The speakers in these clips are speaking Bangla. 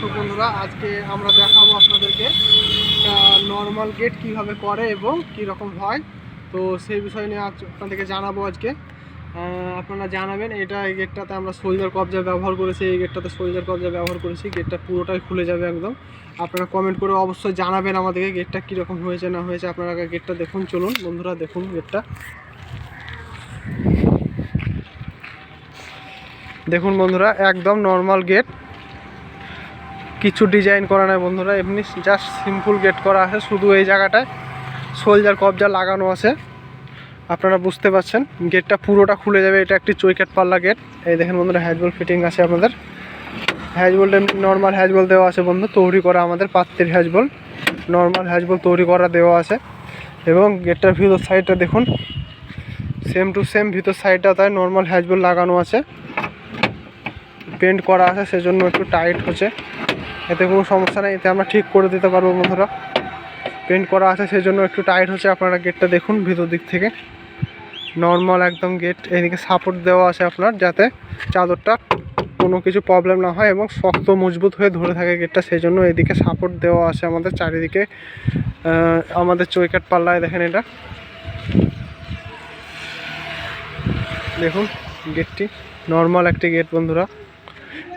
দর্শক বন্ধুরা, আজকে আমরা দেখাবো আপনাদেরকে নর্মাল গেট কীভাবে করে এবং কি রকম হয়। তো সেই বিষয় নিয়ে আজ আপনাদেরকে জানাব আজকে। আপনারা জানাবেন, এটা এই গেটটাতে আমরা সোলজার কবজা ব্যবহার করেছি, এই গেটটাতে সোলজার কবজা ব্যবহার করেছি গেটটা পুরোটাই খুলে যাবে একদম। আপনারা কমেন্ট করে অবশ্যই জানাবেন আমাদেরকে গেটটা কীরকম হয়েছে, না হয়েছে। আপনারা গেটটা দেখুন, চলুন বন্ধুরা, দেখুন গেটটা দেখুন বন্ধুরা, একদম নর্মাল গেট কিছু ডিজাইন করা নাই বন্ধুরা, এমনি জাস্ট সিম্পল গেট করা আছে, শুধু এই জায়গাটায় সোলজার কবজা লাগানো আছে। আপনারা বুঝতে পারছেন গেটটা পুরোটা খুলে যাবে, এটা একটি চৈকাট পাল্লা গেট এই দেখেন বন্ধুরা হ্যাজবল ফিটিং আছে আপনাদের হ্যাজবলটা নর্মাল হ্যাজবল দেওয়া আছে বন্ধু, তৈরি করা আমাদের পাত্রের হ্যাজবল নর্মাল হ্যাজবল তৈরি করা দেওয়া আছে। এবং গেটটার ভিতর সাইডটা দেখুন সেম টু সেম ভিতর সাইডটা তাই নর্মাল হ্যাজবল লাগানো আছে। পেন্ট করা আছে, সেজন্য একটু টাইট হচ্ছে। এতে কোনো সমস্যা নেই, এতে আমরা ঠিক করে দিতে পারব বন্ধুরা। পেন্ট করা আছে সেই জন্য একটু টাইট হচ্ছে, আপনারা গেটটা দেখুন ভিতর দিক থেকে। নর্মাল একদম গেট এদিকে সাপোর্ট দেওয়া আছে আপনার, যাতে চাদরটা কোনো কিছু প্রবলেম না হয় এবং শক্ত, মজবুত হয়ে ধরে থাকে গেটটা সেই জন্য এদিকে সাপোর্ট দেওয়া আছে আমাদের চারিদিকে। আমাদের চৈকাট পাল্লায়, দেখেন এটা। দেখুন গেটটি নর্মাল একটি গেট বন্ধুরা।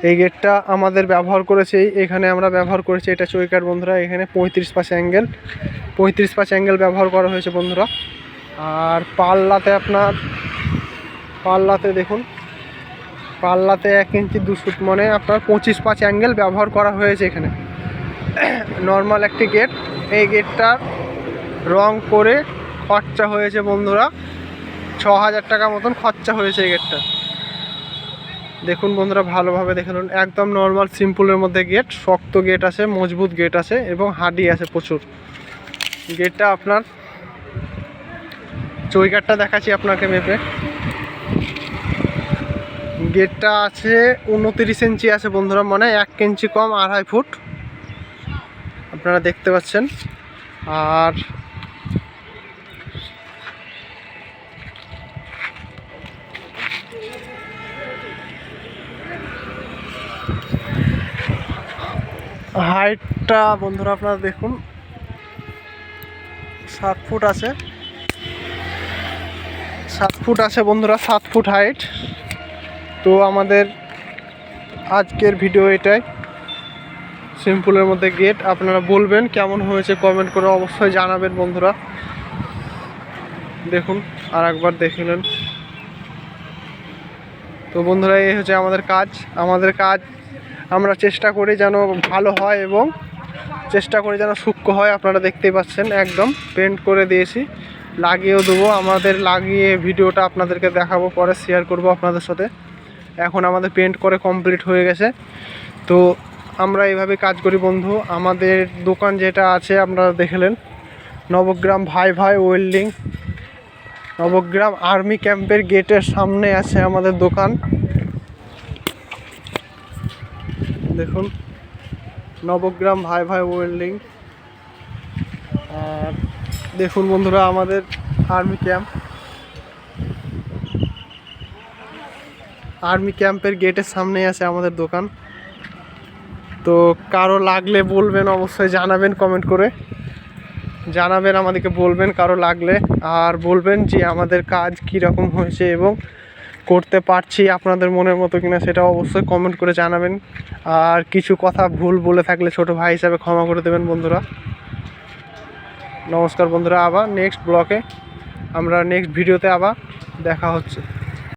এই গেটটা আমাদের ব্যবহার করেছি, এখানে আমরা ব্যবহার করেছি, এটা চৈকাট বন্ধুরা, এখানে পঁয়ত্রিশ পাঁচ অ্যাঙ্গেল, পঁয়ত্রিশ পাঁচ অ্যাঙ্গেল ব্যবহার করা হয়েছে বন্ধুরা। আর পাল্লাতে আপনার, পাল্লাতে দেখুন, পাল্লাতে এক ইঞ্চি দু ফুট মানে আপনার পঁচিশ পাঁচ অ্যাঙ্গেল ব্যবহার করা হয়েছে এখানে। নর্মাল একটি গেট, এই গেটটার রং করে খরচা হয়েছে বন্ধুরা, ছ হাজার টাকা মতন খরচা হয়েছে এই গেটটা দেখুন বন্ধুরা, ভালোভাবে দেখে নিন। একদম নর্মাল সিম্পলের মধ্যে গেট শক্ত গেট আছে, মজবুত গেট আছে এবং হাডি আছে প্রচুর। গেটটা আপনার চৈকাটটা দেখাচ্ছি আপনাকে মেপে। গেটটা আছে উনতিরিশ ইঞ্চি আছে বন্ধুরা মানে এক ইঞ্চি কম আড়াই ফুট। আপনারা দেখতে পাচ্ছেন। আর হাইটটা বন্ধুরা আপনারা দেখুন। সাত ফুট আছে। সাত ফুট আছে বন্ধুরা, সাত ফুট হাইট। তো আমাদের আজকের ভিডিও এটাই। সিম্পলের মধ্যে গেট আপনারা বলবেন কেমন হয়েছে কমেন্ট করে অবশ্যই জানাবেন বন্ধুরা। দেখুন, আর একবার দেখে নেন। তো বন্ধুরা, এই হচ্ছে আমাদের কাজ। আমাদের কাজ আমরা চেষ্টা করি যেন ভালো হয় এবং চেষ্টা করি যেন সূক্ষ্ম হয়, আপনারা দেখতেই পাচ্ছেন, একদম পেন্ট করে দিয়েছি। লাগিয়েও দেবো, আমাদের লাগিয়ে ভিডিওটা আপনাদেরকে দেখাবো, পরে শেয়ার করব আপনাদের সাথে। এখন আমাদের পেন্ট করে কমপ্লিট হয়ে গেছে। তো আমরা এইভাবে কাজ করি বন্ধু, আমাদের দোকান যেটা আছে, আপনারা দেখলেন নবগ্রাম ভাই ভাই ওয়েল্ডিং নবগ্রাম আর্মি ক্যাম্পের গেটের সামনে আছে আমাদের দোকান। দেখুন, নবগ্রাম ভাই ভাই ওয়েল্ডিং। আর দেখুন বন্ধুরা, আমাদের আর্মি ক্যাম্প। আর্মি ক্যাম্পের গেটের সামনে আছে আমাদের দোকান। তো কারও লাগলে বলবেন, অবশ্যই জানাবেন কমেন্ট করে। জানাবেন, আমাদেরকে বলবেন কারও লাগলে। আর বলবেন যে, আমাদের কাজ কী রকম হয়েছে এবং করতে পারছি আপনাদের মনের মতো কিনা সেটা অবশ্যই কমেন্ট করে জানাবেন। আর কিছু কথা ভুল বলে থাকলে ছোট ভাই হিসাবে ক্ষমা করে দেবেন বন্ধুরা। নমস্কার বন্ধুরা, আবার নেক্সট ব্লকে আমরা নেক্সট ভিডিওতে আবার দেখা হচ্ছে।